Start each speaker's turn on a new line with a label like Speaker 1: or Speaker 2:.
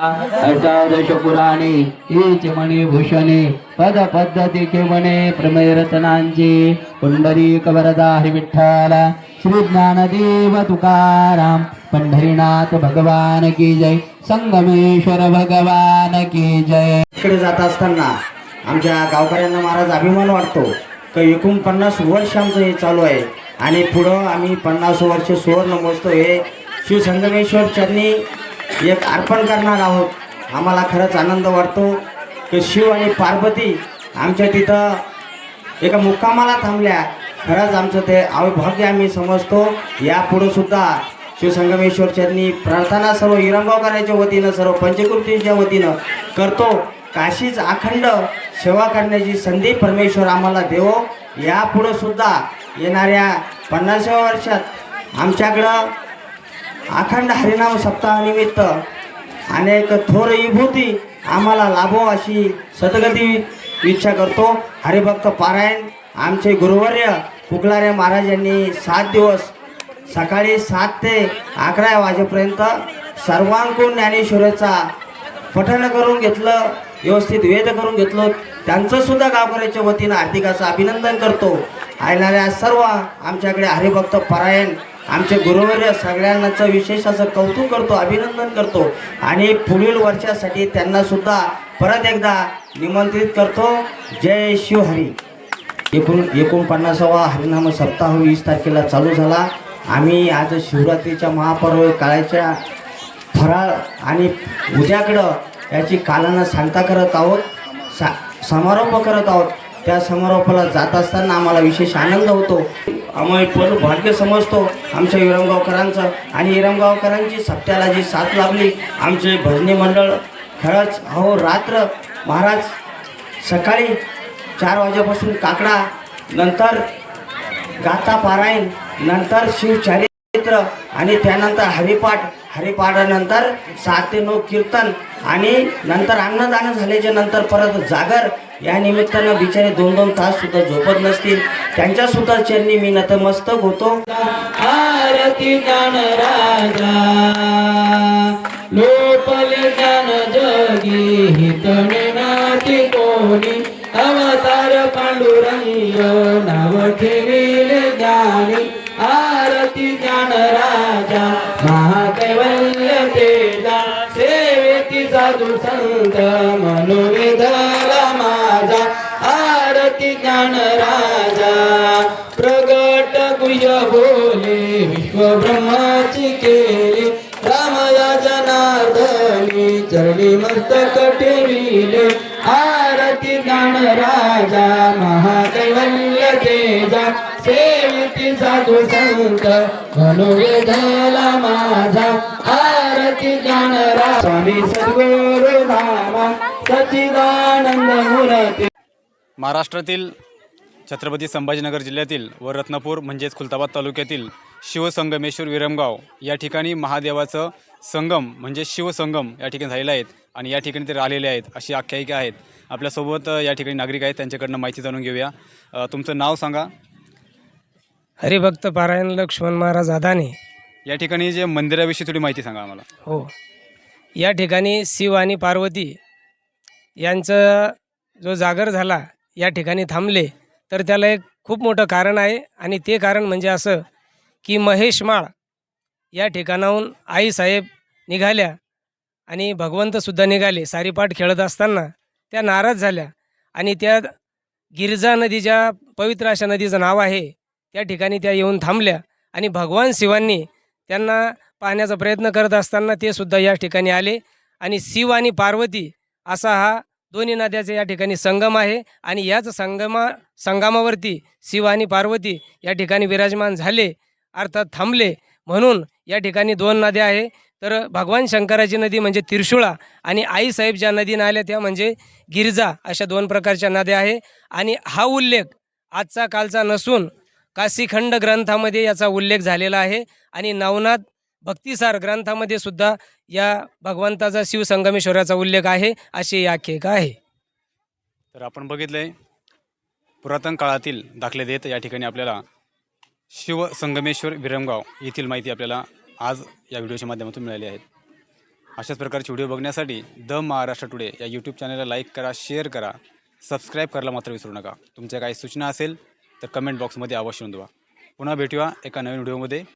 Speaker 1: अष्टादश पुराणे हेच मणी भूषणे पद पद्धतीचे म्हणे प्रमेय रत्नांचे पुंडरी कवरदा हरि विठ्ठल श्री ज्ञानदेव तुकाराम पंढरीनाथ भगवान की जय संगमेश्वर भगवान की जय.
Speaker 2: इकडे जात असताना आमच्या गावकऱ्यांना महाराज अभिमान वाटतो का एकूण पन्नास वर्ष आमचं हे चालू आहे आणि पुढं आम्ही पन्नास वर्ष सुवर्ण मोजतो हे शिवसंगमेश्वर चरणी एक अर्पण करणार आहोत. आम्हाला खरंच आनंद वाटतो की शिव आणि पार्वती आमच्या तिथं एका मुक्कामाला थांबल्या. खरंच आमचं ते अविभाग्य आम्ही समजतो. यापुढं सुद्धा शिवसंगमेश्वरच्यांनी प्रार्थना सर्व इरंगावकरांच्या वतीनं सर्व पंचकृतींच्या वतीनं करतो. काशीच अखंड सेवा करण्याची संधी परमेश्वर आम्हाला देवो. यापुढं सुद्धा येणाऱ्या पन्नासाव्या वर्षात आमच्याकडं अखंड हरिनाम सप्ताहानिमित्त अनेक थोर विभूती आम्हाला लाभो अशी सदगती इच्छा करतो. हरिभक्त पारायण आमचे गुरुवर्य कुकलारे महाराज यांनी सात दिवस सकाळी सात ते अकरा वाजेपर्यंत सर्वांकून ज्ञानेश्वराचा पठण करून घेतलं व्यवस्थित वेद करून घेतलं. त्यांचं सुद्धा गावकऱ्याच्या वतीनं हार्दिकाचं अभिनंदन करतो. येणाऱ्या सर्व आमच्याकडे हरिभक्त परायण आमचे गुरुवर्य सगळ्यांनाचं विशेष असं कौतुक करतो अभिनंदन करतो. आणि पुढील वर्षासाठी त्यांना सुद्धा परत एकदा निमंत्रित करतो. जय शिवहरी. एकूण एकोणपन्नासावा हरिनाम सप्ताह वीस तारखेला चालू झाला. आम्ही आज शिवरात्रीच्या महापर्व काळाच्या फराळ आणि उद्याकडं याची कालानं सांगता करत आहोत सा समारोप करत आहोत. त्या समारोपाला जात असताना आम्हाला विशेष आनंद होतो. आम्ही पण भाग्य समजतो आमच्या विरमगावकरांचं आणि विरमगावकरांची सप्त्याला जी साथ लाभली आमचे भजनी मंडळ खरंच अहो रात्र महाराज सकाळी चार वाजेपासून काकडा नंतर गाथा पारायण नंतर शिवचारित्र आणि त्यानंतर हरिपाठ हरिपाठानंतर सात ते नऊ कीर्तन आणि नंतर अन्नदान झाल्याच्यानंतर परत जागर. या निमित्तानं बिचारे दोन दोन तास सुद्धा झोपत नसतील. त्यांच्या सुद्धा चरणी मी नतमस्तक होतो.
Speaker 1: आरती ज्ञान राजा. लोपले ज्ञान जगी हितणे नाती कोणी. अवतार पांडुरंग नाव ठेविले ज्ञानी साधू संत मनोवेदला माझा आरती ज्ञान राजा. प्रगट गुय बोले विश्व ब्रह्माची केली रामया जनार्दनी चरणी मस्तक ठेविले. आरती ज्ञान राजा महाकैवल्य तेजा. सेविती साधू संत मनोवेदला माझा आरती ज्ञान स्वामी सद्गुरु नामा. सच्चिदानंद मूर्ती.
Speaker 3: महाराष्ट्रातील छत्रपती संभाजीनगर जिल्ह्यातील व रत्नापूर म्हणजेच खुलताबाद तालुक्यातील शिवसंगमेश्वर विरमगाव या ठिकाणी महादेवाचं संगम म्हणजे शिवसंगम या ठिकाणी झालेलं आहेत आणि या ठिकाणी ते राहिलेले आहेत अशी आख्यायिका आहेत. आपल्यासोबत या ठिकाणी नागरिक आहेत त्यांच्याकडनं माहिती जाणून घेऊया. तुमचं नाव सांगा.
Speaker 4: हरिभक्त पारायण लक्ष्मण महाराज अदाने.
Speaker 3: या ठिकाणी जे मंदिराविषयी थोडी माहिती सांगा आम्हाला.
Speaker 4: हो. या ठिकाणी शिव आणि पार्वती यांचं जो जागर झाला या ठिकाणी थांबले तर त्याला एक खूप मोठं कारण आहे. आणि ते कारण म्हणजे असं की महेश माळ या ठिकाणाहून आईसाहेब निघाल्या आणि भगवंतसुद्धा निघाले. सारीपाठ खेळत असताना त्या नाराज झाल्या आणि त्या गिरजा नदीच्या पवित्र अशा नदीचं नाव आहे. त्या ठिकाणी त्या येऊन थांबल्या आणि भगवान शिवांनी त्यांना पाहण्याचा प्रयत्न करत असताना ते सुद्धा या ठिकाणी आले. आणि शिव आणि पार्वती असा हा दोन्ही नद्याचा या ठिकाणी संगम आहे. आणि याच संगमा संगमावरती शिव आणि पार्वती या ठिकाणी विराजमान झाले अर्थात थांबले. म्हणून या ठिकाणी दोन नद्या आहे. तर भगवान शंकराची नदी म्हणजे तिरशुळा आणि आईसाहेब ज्या नदीनं आल्या त्या म्हणजे गिरजा अशा दोन प्रकारच्या नद्या आहे. आणि हा उल्लेख आजचा कालचा नसून काशीखंड ग्रंथामध्ये याचा उल्लेख झालेला आहे. आणि नवनाथ भक्तिसार ग्रंथामध्ये सुद्धा या भगवंताचा शिवसंगमेश्वराचा उल्लेख आहे अशी ही आख्यायिका आहे.
Speaker 3: तर आपण बघितलंय पुरातन काळातील दाखले देत या ठिकाणी आपल्याला शिवसंगमेश्वर विरमगाव येथील माहिती आपल्याला आज या व्हिडिओच्या माध्यमातून मिळाली आहे. अशाच प्रकारचे व्हिडिओ बघण्यासाठी द महाराष्ट्र टुडे या यूट्यूब चॅनलला लाईक करा शेअर करा सबस्क्राईब करायला मात्र विसरू नका. तुमच्या काही सूचना असेल तर कमेंट बॉक्समध्ये अवश्य नोंदवा. पुन्हा भेटूया एका नवीन व्हिडिओमध्ये.